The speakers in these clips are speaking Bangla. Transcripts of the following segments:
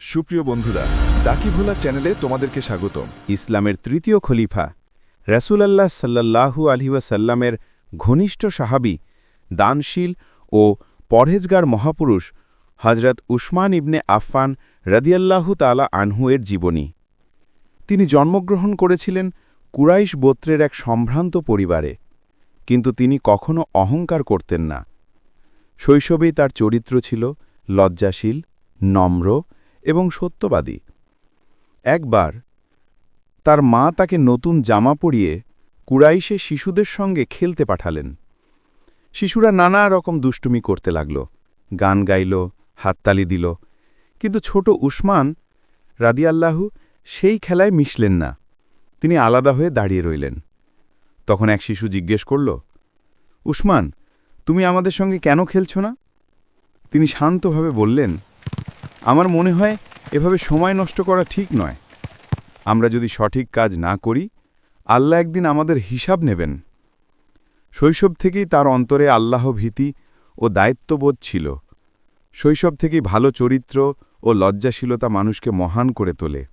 সুপ্রিয় বন্ধুরা, ডাকি ভোলা চ্যানেলে তোমাদেরকে স্বাগতম। ইসলামের তৃতীয় খলিফা, রাসূলাল্লাহ সাল্লাল্লাহু আলহিউসাল্লামের ঘনিষ্ঠ সাহাবি, দানশীল ও পরহেজগার মহাপুরুষ হজরত উসমান ইবনে আফফান রদিয়াল্লাহু তালা আনহুয়ের জীবনী। তিনি জন্মগ্রহণ করেছিলেন কুরাইশ গোত্রের এক সম্ভ্রান্ত পরিবারে, কিন্তু তিনি কখনো অহংকার করতেন না। শৈশবেই তার চরিত্র ছিল লজ্জাশীল, নম্র এবং সত্যবাদী। একবার তার মা তাকে নতুন জামা পরিয়ে কুরাইশে শিশুদের সঙ্গে খেলতে পাঠালেন। শিশুরা নানা রকম দুষ্টুমি করতে লাগল, গান গাইল, হাততালি দিল। কিন্তু ছোট উসমান রাদিয়াল্লাহু সেই খেলায় মিশলেন না। তিনি আলাদা হয়ে দাঁড়িয়ে রইলেন। তখন এক শিশু জিজ্ঞেস করল, উসমান, তুমি আমাদের সঙ্গে কেন খেলছ না? তিনি শান্তভাবে বললেন আমার মনে হয় এভাবে সময় নষ্ট করা ঠিক নয়। আমরা যদি সঠিক কাজ না করি, আল্লাহ একদিন আমাদের হিসাব নেবেন। শৈশব থেকেই তার অন্তরে আল্লাহ ভীতি ও দায়িত্ববোধ ছিল। শৈশব থেকেই ভালো চরিত্র ও লজ্জাশীলতা মানুষকে মহান করে তোলে।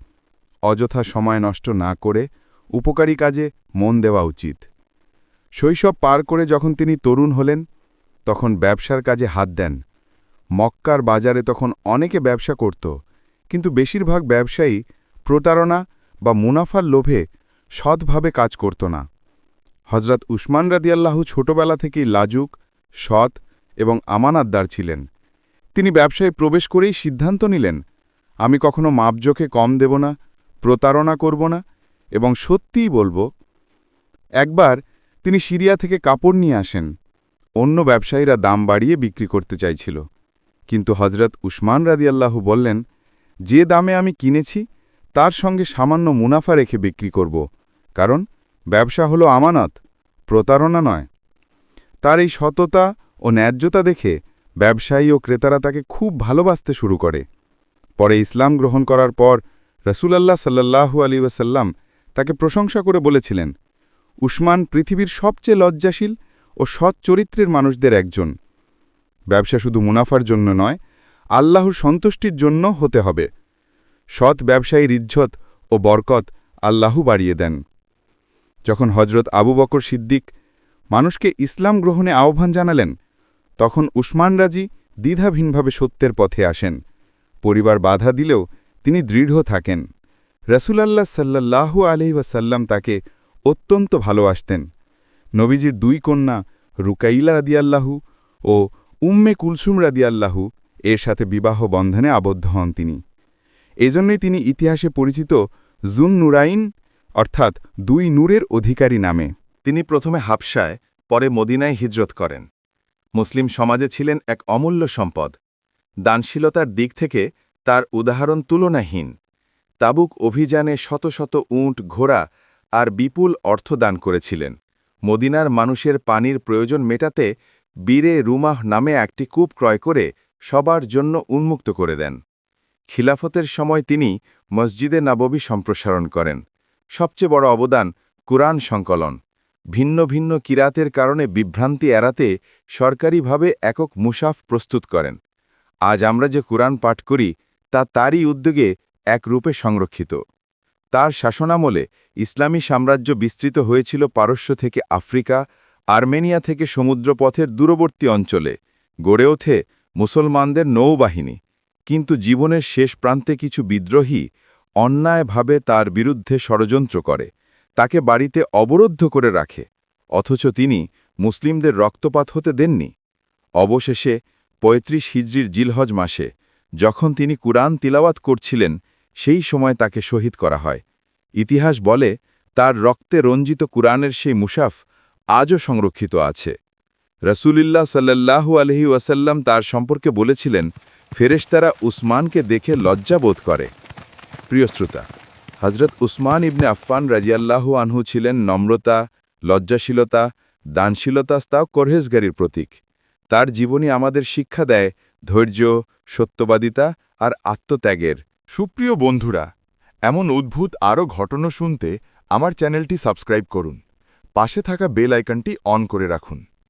অযথা সময় নষ্ট না করে উপকারী কাজে মন দেওয়া উচিত। শৈশব পার করে যখন তিনি তরুণ হলেন, তখন ব্যবসার কাজে হাত দেন। মক্কার বাজারে তখন অনেকে ব্যবসা করত, কিন্তু বেশিরভাগ ব্যবসায়ী প্রতারণা বা মুনাফার লোভে সৎভাবে কাজ করত না। হজরত উসমান রাদিয়াল্লাহু ছোটবেলা থেকেই লাজুক, সৎ এবং আমানাতদার ছিলেন। তিনি ব্যবসায় প্রবেশ করেই সিদ্ধান্ত নিলেন, আমি কখনো মাপজোকে কম দেব না, প্রতারণা করব না এবং সত্যিই বলব, একবার তিনি সিরিয়া থেকে কাপড় নিয়ে আসেন, অন্য ব্যবসায়ীরা দাম বাড়িয়ে বিক্রি করতে চাইছিল। কিন্তু হজরত উসমান রাদিয়াল্লাহু বললেন, যে দামে আমি কিনেছি, তার সঙ্গে সামান্য মুনাফা রেখে বিক্রি করব, কারণ ব্যবসা হলো আমানত, প্রতারণা নয়। তার এই সততা ও ন্যায্যতা দেখে ব্যবসায়ী ও ক্রেতারা তাকে খুব ভালোবাসতে শুরু করে। পরে ইসলাম গ্রহণ করার পর রসুলাল্লাহ সাল্লাহু আলী ওয়াসাল্লাম তাকে প্রশংসা করে বলেছিলেন, উসমান পৃথিবীর সবচেয়ে লজ্জাশীল ও সৎ চরিত্রের মানুষদের একজন। ব্যবসা শুধু মুনাফার জন্য নয়, আল্লাহর সন্তুষ্টির জন্য হতে হবে। সৎ ব্যবসায়ীর ইজ্জত ও বরকত আল্লাহু বাড়িয়ে দেন। যখন হজরত আবু বকর সিদ্দিক মানুষকে ইসলাম গ্রহণে আহ্বান জানালেন, তখন উসমান রাজি দ্বিধাহীনভাবে সত্যের পথে আসেন। পরিবার বাধা দিলেও তিনি দৃঢ় থাকেন। রসুলাল্লাহ সাল্লাহু আলহি ওয়াসাল্লাম তাকে অত্যন্ত ভালোবাসতেন। নবীজির দুই কন্যা রুকাইলা রাদিয়াল্লাহু ও উম্মে কুলসুম রাদিয়াল্লাহু এর সাথে বিবাহ বন্ধনে আবদ্ধ হন তিনি। এজন্যই তিনি ইতিহাসে পরিচিত জুন নুরাইন অর্থাৎ দুই নূরের অধিকারী নামে। তিনি প্রথমে হাবসায় পরে মদিনায় হিজরত করেন। মুসলিম সমাজে ছিলেন এক অমূল্য সম্পদ। দানশীলতার দিক থেকে তার উদাহরণ তুলনাহীন। তাবুক অভিযানে শত শত উঁট, ঘোড়া আর বিপুল অর্থ দান করেছিলেন। মদিনার মানুষের পানির প্রয়োজন মেটাতে বীরে রুমাহ নামে একটি কূপ ক্রয় করে সবার জন্য উন্মুক্ত করে দেন। খিলাফতের সময় তিনি মসজিদে নাববী সম্প্রসারণ করেন। সবচেয়ে বড় অবদান কুরআন সংকলন। ভিন্ন ভিন্ন কিরাতের কারণে বিভ্রান্তি এড়াতে সরকারিভাবে একক মুসাফ প্রস্তুত করেন। আজ আমরা যে কুরআন পাঠ করি, তা তারই উদ্যোগে এক রূপে সংরক্ষিত। তার শাসনামলে ইসলামী সাম্রাজ্য বিস্তৃত হয়েছিল পারস্য থেকে আফ্রিকা আর্মেনিয়া থেকে সমুদ্রপথের দূরবর্তী অঞ্চলে গড়ে ওঠে মুসলমানদের নৌবাহিনী। কিন্তু জীবনের শেষ প্রান্তে কিছু বিদ্রোহী অন্যায়ভাবে তার বিরুদ্ধে ষড়যন্ত্র করে, তাকে বাড়িতে অবরুদ্ধ করে রাখে, অথচ তিনি মুসলিমদের রক্তপাত হতে দেননি। অবশেষে ৩৫ হিজরির জিলহজ মাসে যখন তিনি কুরআন তিলাওয়াত করছিলেন, সেই সময় তাকে শহীদ করা হয়। ইতিহাস বলে, তার রক্তে রঞ্জিত কুরআনের সেই মুসাফ আজও সংরক্ষিত আছে। রসুলিল্লাহ সাল্লাল্লাহু আলহি ওয়াসাল্লাম তার সম্পর্কে বলেছিলেন, ফেরেশতারা উসমানকে দেখে লজ্জা বোধ করে। প্রিয় শ্রোতা হজরত উসমান ইবনে আফফান রাজিয়াল্লাহু আনহু ছিলেন নম্রতা, লজ্জাশীলতা, দানশীলতা করহেজগারির প্রতীক। তার জীবনী আমাদের শিক্ষা দেয় ধৈর্য, সত্যবাদিতা আর আত্মত্যাগের। সুপ্রিয় বন্ধুরা, এমন উদ্ভূত আরও ঘটনা শুনতে আমার চ্যানেলটি সাবস্ক্রাইব করুন। পাশে থাকা বেল আইকনটি অন করে রাখুন।